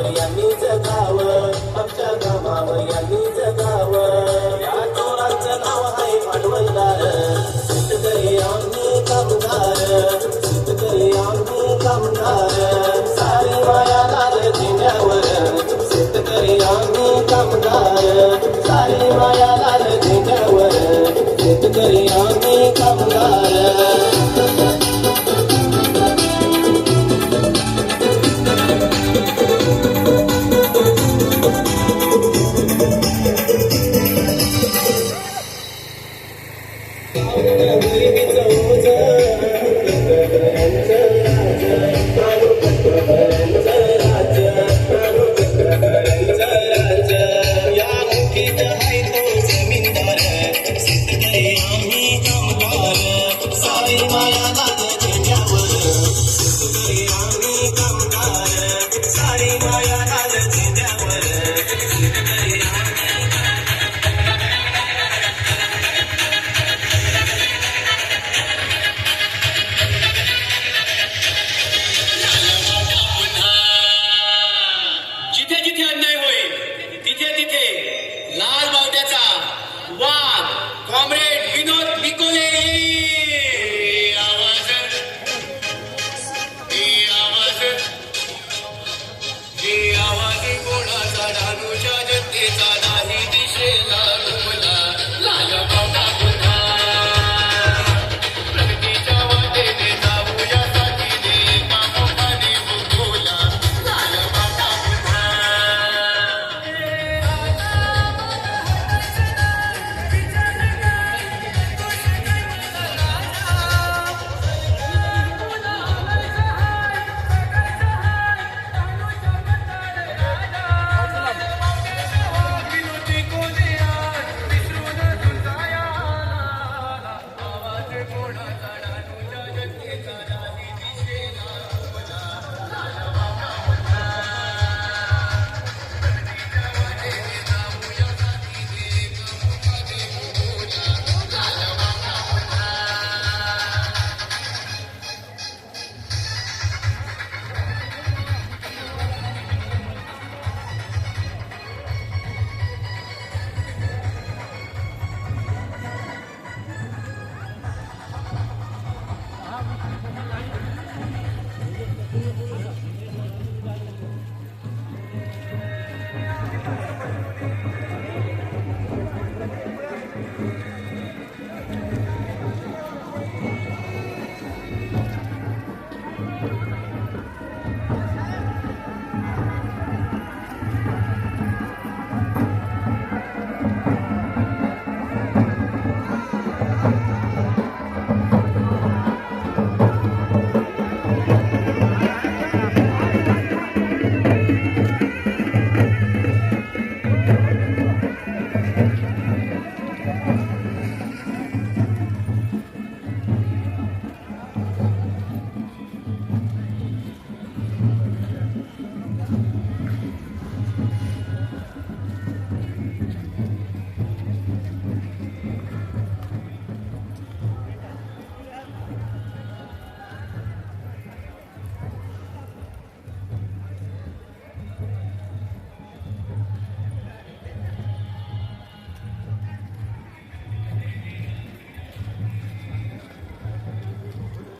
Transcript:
नाव आमच्या कामावर यांनी जगाव या चोरांचं नाव आहे भांडवलदार शेतकरी आम्ही कामगार शेतकरी आम्ही कामगार सारी माया लाल झेंड्यावर शेतकरी आम्ही कामगार सारी माया लाल झेंड्यावर शेतकरी आम्ही कामगार लाल जिथे जिथे अन्याय होईल तिथे तिथे लाल बावट्याचा वाघ कॉम्रेड